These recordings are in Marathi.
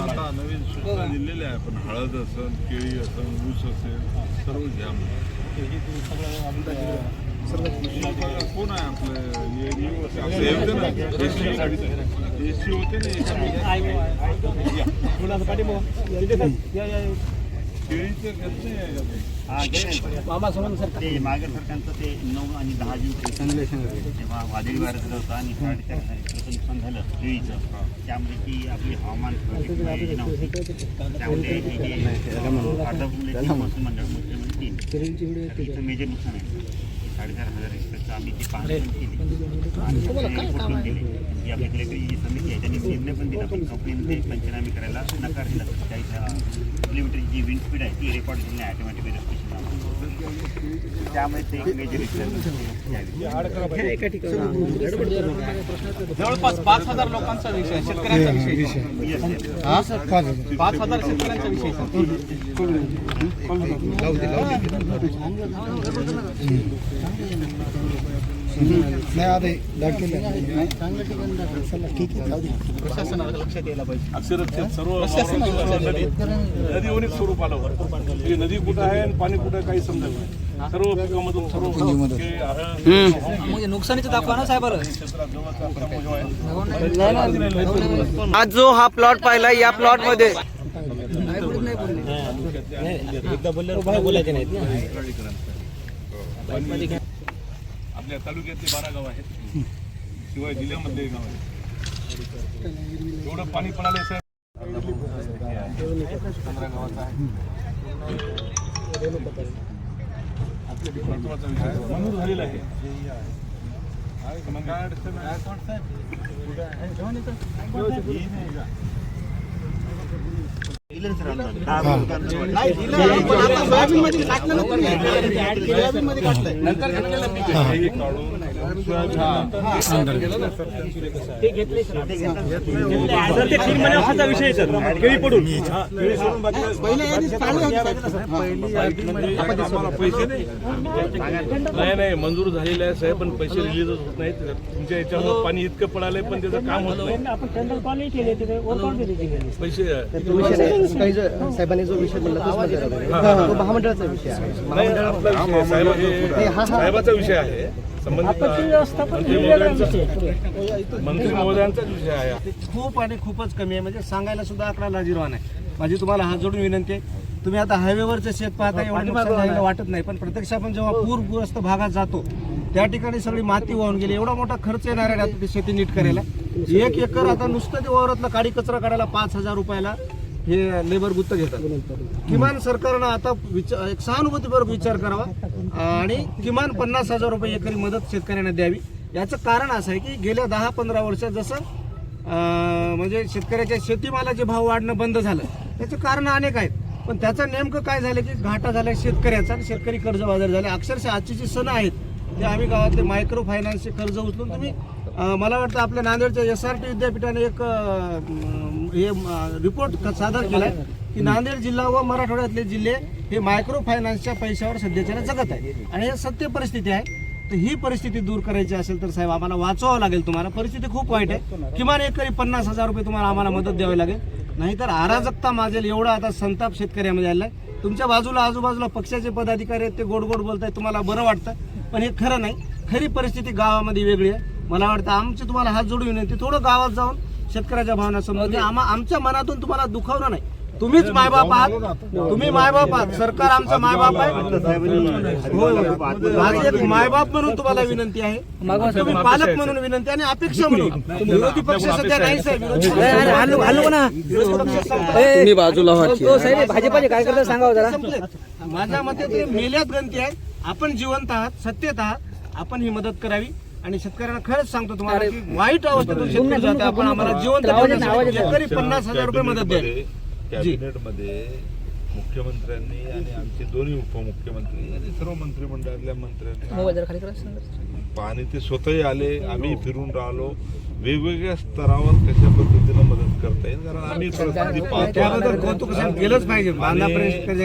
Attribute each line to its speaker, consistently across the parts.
Speaker 1: आता नवीन सूचना दिलेल्या आहे पण हळद असेल केळी असेल ऊस असेल सर्व घ्या कोण आहे आपलं हे ना एसी एसी होते ना केळीचं घेत नाही आहे का?
Speaker 2: मामा समोर सर.
Speaker 3: ते मागे सरकारचं ते नऊ आणि दहा जून तेव्हा वादळी वारं झालं होतं आणि साडेचार हजार एकरचं नुकसान झालं केळीचं. त्यामध्ये ती आपली हवामान योजना होती त्यामध्ये तीन मंडळ मुख्यमंत्री तीन मेजर नुकसान आहे. साडेचार हजार एकरचं आम्ही ती पाहणी पण केली
Speaker 2: तुम्हाला काय काम आहे?
Speaker 3: ही आपली कलेक्टरी समिती आहे. त्यांनी निर्णय पण दिला पण कंपनीने ते पंचनामे करायला नकार दिला त्या किलोमीटरची जी विंड स्पीड आहे. ती रेकॉर्ड केली नाही ऑटोमॅटिक वेरिफिकेशन त्यामुळे ते एक मेजर
Speaker 2: एका ठिकाणी गडबड करू नका. प्रश्नाचं
Speaker 4: जवळपास पाच हज़ार लोकांचा विषय शेतकऱ्यांचा विषय पाच हज़ार. शेतकऱ्यांचा विषय आहे.
Speaker 2: चांगलं ठिकाण दाखवा. चला, ठीक आहे जाऊ दे.
Speaker 4: प्रशासनाला लक्षात यायला पाहिजे
Speaker 1: अक्षरशः सर्व नदी नदी अनेक स्वरूप आलं होतं. ही नदी कुठं आहे आणि पाणी कुठं आहे काही समजत नाही सर्व पिकामधून सर्व पिके, हळद,
Speaker 4: म्हणजे नुकसानीचं दाखवा ना साहेब
Speaker 1: क्षेत्रात आहे.
Speaker 5: आज जो हा प्लॉट पाहिला या प्लॉटमध्ये
Speaker 2: एकदा बोलल्यावर बोलायचे नाहीत ना.
Speaker 1: आपल्या तालुक्यातले बारा गाव आहेत. शिवाय जिल्ह्यामधले गाव आहेत. एवढं पाणी पडाले साहेब पंधरा गावाचा आहे. महत्त्वाचा विषय आहे. मंजूर झालेला आहे. मग काय अडचण काढून आम्हाला पैसे नाही नाही नाही मंजूर झालेले आहे साहेब पण पैसे रिलीजच होत नाहीत. तुमच्या याच्यामुळे पाणी इतकं पडालंय पण त्याचं काम होत नाही. पैसे
Speaker 2: साहेबांनी जो विषय म्हणला महामंडळाचा विषय आहे.
Speaker 1: आपला विषय आहे. साहेब- हे साहेबाचा विषय आहे संबंधित मंत्री महोदयांचा मंत्री महोदयांचाच विषय आहे.
Speaker 6: खूप आणि खूपच कमी आहे. म्हणजे सांगायला सुद्धा आकडा लाजीरवान आहे. माझी तुम्हाला हात जोडून विनंती आहे. तुम्ही आता हायवेवरचं शेत पाहता एवढं नुकसान झालेलं वाटत नाही. पण प्रत्यक्ष आपण जेव्हा पूरग्रस्त भागात जातो त्या ठिकाणी सगळी माती वाहून गेली. एवढा मोठा खर्च येणार आहे आता ती शेती नीट करायला. एक एकर आता नुसतं ते वावरातला काडी कचरा काढायला पाच हजार रुपयाला. हे लेबर गुत्त घेतात. किमान सरकारनं आता विचार एक सहानुभूतीपूर्वक विचार करावा. आणि किमान पन्नास हजार रुपये एकरी मदत शेतकऱ्यांना द्यावी. याचं कारण असं आहे की गेल्या दहा पंधरा वर्षात जसं म्हणजे शेतकऱ्याच्या शेतीमालाचे भाव वाढणं बंद झालं. त्याचे कारण अनेक आहेत. पण त्याचं नेमकं काय झालं की घाटा झाला शेतकऱ्याचा आणि शेतकरी कर्जबाजार झाले. अक्षरशः आजची जी सण आहेत ते आम्ही गावातले मायक्रो फायनान्सचे कर्ज उचलून तुम्ही मला वाटतं आपल्या नांदेडच्या एस आर टी विद्यापीठाने एक हे रिपोर्ट सादर केलाय की नांदेड जिल्हा व मराठवाड्यातले जिल्हे हे मायक्रो फायनान्सच्या पैशावर सध्याच्या जगत आहे. आणि हे सत्य परिस्थिती आहे. तर ही परिस्थिती दूर करायची असेल तर साहेब आम्हाला वाचवावं लागेल तुम्हाला. परिस्थिती खूप वाईट आहे. किमान एक तरी पन्नास हजार रुपये तुम्हाला आम्हाला मदत द्यावी लागेल. नाहीतर अराजकता माजेल. एवढा आता संताप शेतकऱ्यामध्ये आलाय. तुमच्या बाजूला आजूबाजूला पक्षाचे पदाधिकारी आहेत ते गोड गोड बोलतायत. तुम्हाला बरं वाटतं. पण हे खरं नाही. खरी परिस्थिती गावामध्ये वेगळी आहे. मला वाटतं आमची तुम्हाला हात जोडून विनंती थोडं गावात जाऊन शेतकऱ्याच्या भावना समजून घ्या. आम्हा आमच्या मनातून तुम्हाला दुखावणं नाही. तुम्हीच मायबाप आहात. तुम्ही मायबाप आहात. सरकार आमचा मायबाप आहे. मायबाप म्हणून तुम्हाला विनंती आहे. तुम्ही पालक म्हणून विनंती आणि अपेक्षा म्हणून. विरोधी पक्ष सध्या नाही साहेब.
Speaker 5: बाजूला व्हा
Speaker 2: भाजपाचे काय करता सांगा जरा.
Speaker 6: माझ्या मते ते मेल्यात गणती आहे आपण जिवंत आहात सत्तेत आहात. आपण ही मदत करावी. आणि शेतकऱ्यांना खरंच सांगतो तुम्हाला की वाईट अवस्थेतून शेतकरी जाते आपण आम्हाला जिवंत ठेवण्यासाठी शेतकरी पन्नास हजार रुपये मदत द्यावी
Speaker 7: कॅबिनेटमध्ये मुख्यमंत्र्यांनी आणि आमचे दोन्ही उपमुख्यमंत्री. आणि सर्व मंत्रिमंडळातल्या मंत्र्यांनी पाणी ते स्वतःही आले. आम्ही फिरून राहिलो. वेगवेगळ्या स्तरावर कशा पद्धतीनं मदत करता येईल? कारण आम्ही परिस्थिती पाहतो.
Speaker 6: गेलंच पाहिजे.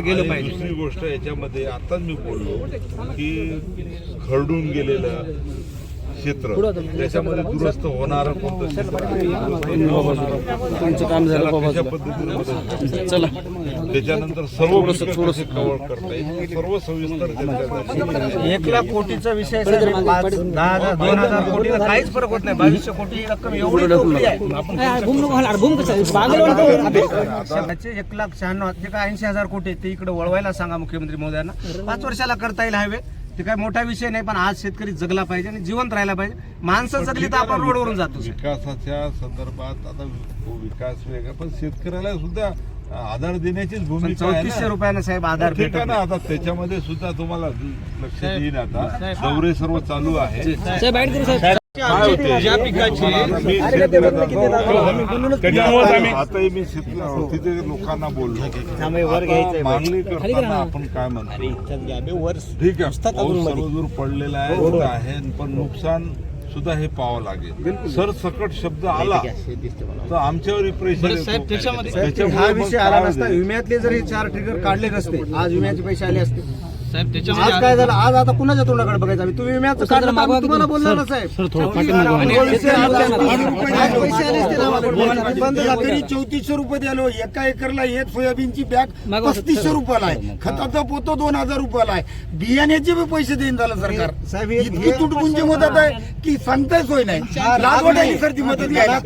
Speaker 6: गेलं पाहिजे.
Speaker 7: दुसरी गोष्ट याच्यामध्ये आताच मी बोललो की खरडून गेलेलं क्षेत्र त्याच्यामध्ये दुरुस्त होणार कोणतं क्षेत्र
Speaker 5: काम झालं
Speaker 7: पद्धतीने?
Speaker 5: चला.
Speaker 7: त्याच्यानंतर सर्व कशी कव्हर करता येईल. सर्व सविस्तर
Speaker 6: एक लाख कोटीचा विषय दोन हजार कोटीला काहीच फरक होत नाही. बावीसशे कोटी रक्कम एवढी मोठी आहे. त्याचे एक लाख शहाण्णव जे काय ऐंशी हजार कोटी ते इकडे वळवायला सांगा मुख्यमंत्री महोदयांना. पाच वर्षाला करता येईल हायवे. ते काय मोठा विषय नाही पण आज शेतकरी जगला पाहिजे आणि जिवंत राहायला पाहिजे माणसं जगली तर आपण रोडवरून जातो
Speaker 7: विकासाच्या संदर्भात आता वि- विकास वेगळा पण शेतकऱ्याला सुद्धा आधार देण्याचीच भूमिका आहे
Speaker 6: चौतीसशे. रुपयानं साहेब आधार
Speaker 7: ठीक
Speaker 6: भेटत
Speaker 7: आहे ना. आता त्याच्यामध्ये सुद्धा तुम्हाला लक्षात येईल आता दौरे सर्व चालू आहे?
Speaker 4: ज्या पिकाची
Speaker 7: मी शेतकऱ्याचा-
Speaker 1: त्याच्यामुळेच आम्ही
Speaker 7: आताही मी शेतकऱ्या तिथे लोकांना बोललो. आता मागणी करताना आपण काय म्हणतो? ठीक आहे. सर्वदूर पडलेला आहे होत आहे पण नुकसान सुद्धा हे पाहावं लागेल. सरसकट शब्द आला. तर आमच्यावर
Speaker 4: त्याच्यामध्ये-
Speaker 6: हा विषय आला? नसता. विम्यातले जर हे चार ट्रिगर काढले नसते आज विम्याचे पैसे आले असते.
Speaker 4: साहेब
Speaker 6: आज
Speaker 4: त्याच्यामध्ये
Speaker 6: काय झालं? आज आता कुणाच्या तोंडाकडे बघायचं? आम्ही तुम्ही विम्याचं काढलं तर आम्ही तुम्हाला बोलणार ना साहेब
Speaker 8: चौतीसशे रुपये द्यालो एका एकरला एक सोयाबीनची बॅग पस्तीसशे रुपयाला आहे. खताचा पोतो दोन हजार रुपयाला आहे. बियाण्याचे बी पैसे देईन झालं सरकार.
Speaker 6: साहेब, हे-
Speaker 8: इतकी तुटपुंजी मदत आहे की सांगताय सोय नाही. लागवड सर ती मदत घ्यायला.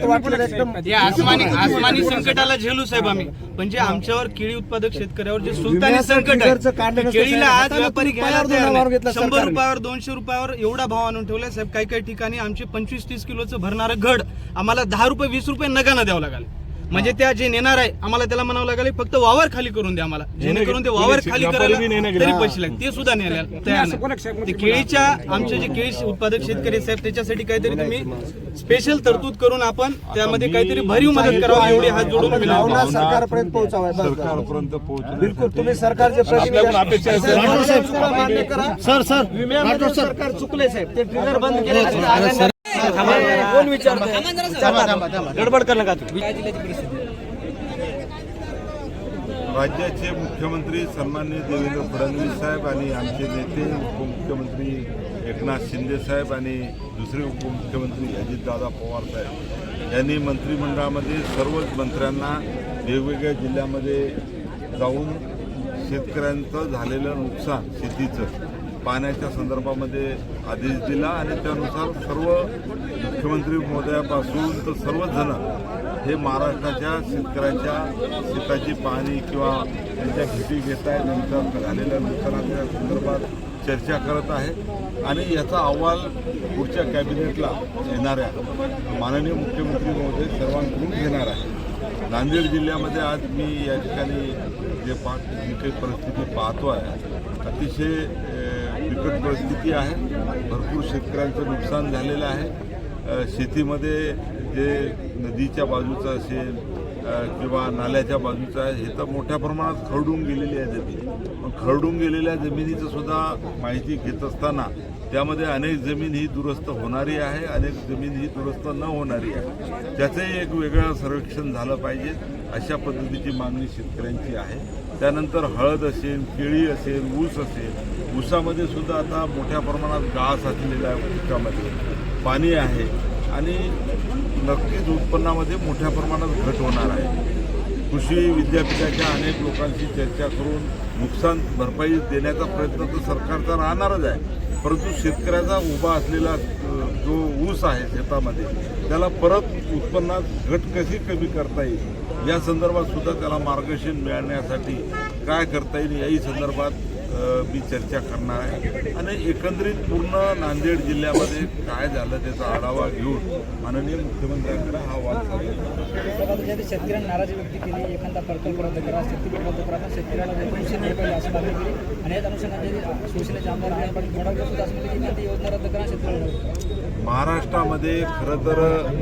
Speaker 4: आसमानी आसमानी संकटाला झेलू साहेब आम्ही. पण जे आमच्यावर केळी उत्पादक शेतकऱ्यावर जे सुलतानी संकट आहे केळीला. आज व्यापारी घ्यायला तयार नाही. शंभर. रुपयावर दोनशे रुपयावर एवढा भाव आणून ठेवलाय साहेब काही काही ठिकाणी आमचे पंचवीस तीस किलोचं भरणारं घड आम्हाला दहा रुपये वीस रुपये नगानं द्यावं लागेल म्हणजे त्या जे नेणार आहे आम्हाला त्याला म्हणावं लागेल फक्त वावर खाली करून द्या आम्हाला. जेणेकरून ते वावर खाली करायला तरी. पैसे लागतील. ते सुद्धा न्यायला तयार नाही. ते केळीच्या आमचे जे केळी उत्पादक शेतकरी आहेत, साहेब त्याच्यासाठी काहीतरी तुम्ही स्पेशल तरतूद करून आपण त्यामध्ये काहीतरी भरीव मदत करावी एवढी हात जोडून
Speaker 6: सरकारपर्यंत पोहोचाव्या.
Speaker 7: सरकारपर्यंत
Speaker 6: बिलकुल तुम्ही. सरकारचे प्रतिनिधी
Speaker 1: आपल्याकडून अपेक्षा आहे, साहेब.
Speaker 6: राठोड साहेब, तुम्हाला मान्य करा. Sir sir. विम्यामध्ये सरकार चुकले साहेब. ते ट्रिगर बंद केले. आगामी- कोण?
Speaker 2: गडबड करणं का
Speaker 7: राज्याचे मुख्यमंत्री सन्माननीय देवेंद्र फडणवीस साहेब आणि आमचे नेते उपमुख्यमंत्री एकनाथ शिंदे साहेब आणि दुसरे उपमुख्यमंत्री अजितदादा पवार साहेब यांनी मंत्रिमंडळामध्ये सर्वच मंत्र्यांना वेगवेगळ्या जिल्ह्यामध्ये जाऊन शेतकऱ्यांचं झालेलं नुकसान शेतीचं पाण्याच्या संदर्भामध्ये आदेश दिला आणि त्यानुसार सर्व मुख्यमंत्री महोदयापासून तर सर्वच जण हे महाराष्ट्राच्या शेतकऱ्याच्या शेताची पाहणी किंवा त्यांच्या भेटी घेत आहेत नंतर झालेल्या नुकसानाच्या संदर्भात चर्चा करत आहे. आणि याचा अहवाल पुढच्या कॅबिनेटला येणाऱ्या माननीय मुख्यमंत्री महोदय सर्वांकडून घेणार आहे. नांदेड जिल्ह्यामध्ये आज मी या ठिकाणी जे पा जी काही परिस्थिती पाहतो आहे अतिशय बिकट परिस्थिती आहे. भरपूर शेतकऱ्यांचं नुकसान झालेलं आहे. शेतीमध्ये जे नदीच्या बाजूचं असेल किंवा नाल्याच्या बाजूचं आहे हे तर मोठ्या प्रमाणात खरडून गेलेली आहे जमीन. पण खरडून गेलेल्या जमिनीचं सुद्धा माहिती घेत असताना त्यामध्ये अनेक जमीन ही दुरुस्त होणारी आहे अनेक जमीन ही दुरुस्त न होणारी आहे. त्याचंही एक वेगळं सर्वेक्षण झालं पाहिजे अशा पद्धतीची मागणी शेतकऱ्यांची आहे. त्यानंतर हळद असेल केळी असेल ऊस असेल ऊसामध्ये सुद्धा आता मोठ्या प्रमाणात गाळ साचलेला आहे पिकामध्ये पाणी आहे आणि नक्कीच उत्पन्नामध्ये मोठ्या प्रमाणात घट होणार आहे. कृषी विद्यापीठाच्या अनेक लोकांशी चर्चा करून नुकसान भरपाई देण्याचा प्रयत्न तर सरकारचा राहणारच आहे. परंतु शेतकऱ्याचा उभा असलेला जो ऊस आहे शेतामध्ये त्याला परत उत्पन्नात घट कशी कमी करता येईल? या संदर्भात सुद्धा त्याला मार्गदर्शन मिळण्यासाठी काय करता येईल याही संदर्भात मी चर्चा करणार आहे. आणि एकंदरीत पूर्ण नांदेड जिल्ह्यामध्ये काय झालं त्याचा आढावा घेऊन माननीय मुख्यमंत्र्यांकडे हा वाद झाला
Speaker 2: शेतकऱ्यांना नाराजी व्यक्त केली एखादा प्रकल्प रद्द करा शेतकरी रद्द करा शेतकऱ्याला नाही पाहिजे असं मागणी केली आणि याच अनुषंगाने शिवसेनेचे आमदार सुद्धा असं की योजना रद्द करा शेतकऱ्याला
Speaker 7: महाराष्ट्रामध्ये खरं तर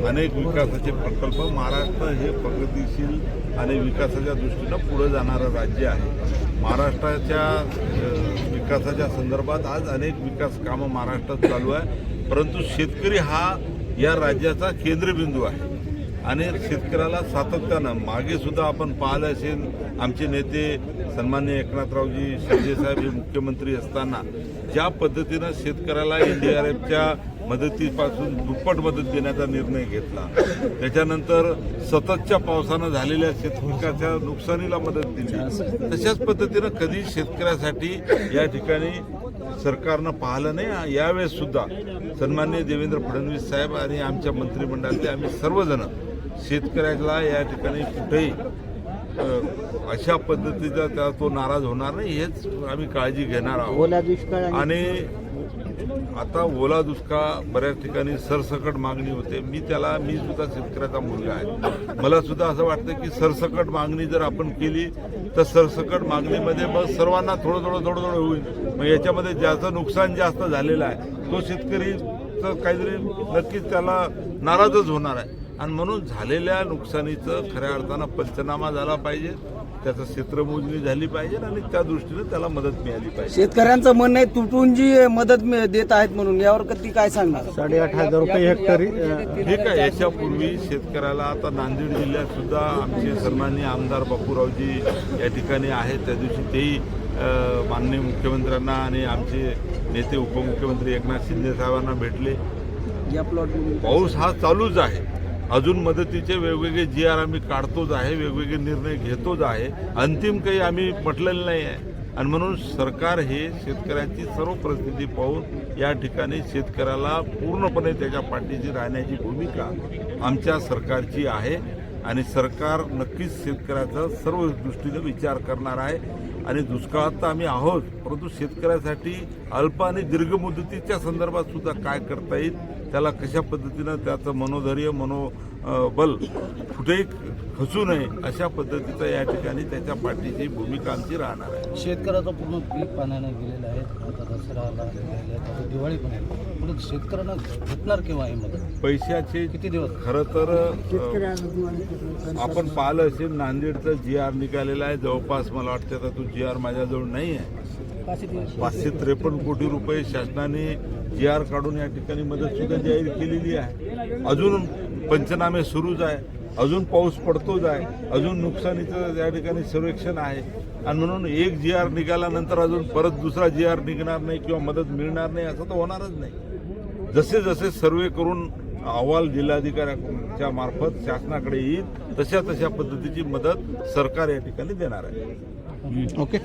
Speaker 7: अनेक विकासाचे प्रकल्प महाराष्ट्र हे प्रगतीशील आणि विकासाच्या दृष्टीनं पुढे जाणारं राज्य आहे. महाराष्ट्राच्या विकासाच्या संदर्भात आज अनेक विकास कामं महाराष्ट्रात चालू आहे. परंतु शेतकरी हा या राज्याचा केंद्रबिंदू आहे. आणि शेतकऱ्याला सातत्यानं मागे सुद्धा आपण पाहिलं असेल आमचे नेते सन्मान्य एकनाथरावजी शिंदेसाहेब हे मुख्यमंत्री असताना ज्या पद्धतीनं शेतकऱ्याला एन डी आर एफच्या मदतीपासून दुप्पट मदत देण्याचा निर्णय घेतला. त्याच्यानंतर सततच्या पावसानं झालेल्या शेतपिकाच्या नुकसानीला मदत दिली. तशाच पद्धतीनं कधी शेतकऱ्यासाठी या ठिकाणी सरकारनं पाहिलं नाही यावेळेस सुद्धा सन्मान्य देवेंद्र फडणवीस साहेब आणि आमच्या मंत्रिमंडळातले आम्ही सर्वजण शेतकऱ्याला या ठिकाणी कुठेही अशा पद्धतीचा त्या तो नाराज होणार नाही हेच आम्ही काळजी घेणार आहोत.
Speaker 5: आणि
Speaker 7: आता ओला दुष्काळ बऱ्याच ठिकाणी सरसकट मागणी होते. मी त्याला मी सुद्धा शेतकऱ्याचा मुलगा आहे. मला सुद्धा असं वाटतं की सरसकट मागणी जर आपण केली तर सरसकट मागणीमध्ये मग सर्वांना थोडं थोडं थोडं थोडं होईल. मग याच्यामध्ये ज्याचं नुकसान जास्त झालेलं आहे तो शेतकरी तर काहीतरी नक्कीच त्याला नाराजच होणार आहे. आणि म्हणून झालेल्या नुकसानीचं खऱ्या अर्थानं पंचनामा झाला पाहिजे. त्याचं क्षेत्रमोजणी झाली पाहिजे आणि त्या दृष्टीने त्याला मदत मिळाली पाहिजे.
Speaker 5: शेतकऱ्यांचं म्हणणं आहे तुटून जी मदत मिळ- देत आहेत म्हणून यावर कधी काय सांगणार?
Speaker 6: साडेआठ हजार रुपये हेक्टरी
Speaker 7: ठीक आहे याच्यापूर्वी शेतकऱ्याला आता नांदेड जिल्ह्यात सुद्धा आमचे सन्माननीय आमदार बापूरावजी या ठिकाणी आहेत. त्या दिवशी तेही अ, माननीय मुख्यमंत्र्यांना आणि आमचे नेते उपमुख्यमंत्री एकनाथ शिंदे साहेबांना भेटले.
Speaker 5: या प्लॉट
Speaker 7: पाऊस हा चालूच आहे. अजून मदतीचे वेगवेगळे जी आर आम्ही काढतोच आहे वेगवेगळे निर्णय घेतोच आहे. अंतिम काही आम्ही म्हटलेलं नाही आहे. आणि म्हणून सरकार हे शेतकऱ्यांची सर्व परिस्थिती पाहून या ठिकाणी शेतकऱ्याला पूर्णपणे त्याच्या पाठीशी राहण्याची भूमिका आमच्या सरकारची आहे. आणि सरकार नक्कीच शेतकऱ्याचा सर्व दृष्टीने विचार करणार आहे. आणि दुष्काळात तर आम्ही आहोत परंतु शेतकऱ्यासाठी अल्प आणि दीर्घ मुदतीच्या संदर्भात सुद्धा काय करता येईल त्याला कशा पद्धतीनं त्याचं मनोधैर्य मनो अ, बल कुठेही खचू नये अशा पद्धतीचं या ठिकाणी त्याच्या पाठीची भूमिका आमची राहणार आहे.
Speaker 9: शेतकऱ्याचं पूर्ण पीक पाण्याने गेलेलं आहे. आता दसरा आला गेलेला आहे, आता दिवाळी पण आहे. पण शेतकऱ्यांना भेटणार केव्हा ही मदत?
Speaker 7: पैशाचे
Speaker 9: किती दिवस?
Speaker 7: खरं तर आपण पाहिलं असेल नांदेडचा जी आर निघालेला आहे. जवळपास मला वाटतं आता तो जी आर माझ्याजवळ नाही आहे. पाचशे त्रेपन्न कोटी रुपये शासनाने जी आर काढून या ठिकाणी मदत सुद्धा जाहीर केलेली आहे. अजून पंचनामे सुरूच आहे. अजून पाऊस पडतोच आहे. अजून नुकसानीचं या ठिकाणी सर्वेक्षण आहे. आणि म्हणून एक जी आर निघाल्यानंतर अजून परत दुसरा जी आर निघणार नाही किंवा मदत मिळणार नाही असं तर होणारच नाही. जसे जसे सर्वे करून अहवाल जिल्हाधिकाऱ्यांच्या मार्फत शासनाकडे येईल तशा तशा पद्धतीची मदत सरकार या ठिकाणी देणार आहे.
Speaker 5: ओके.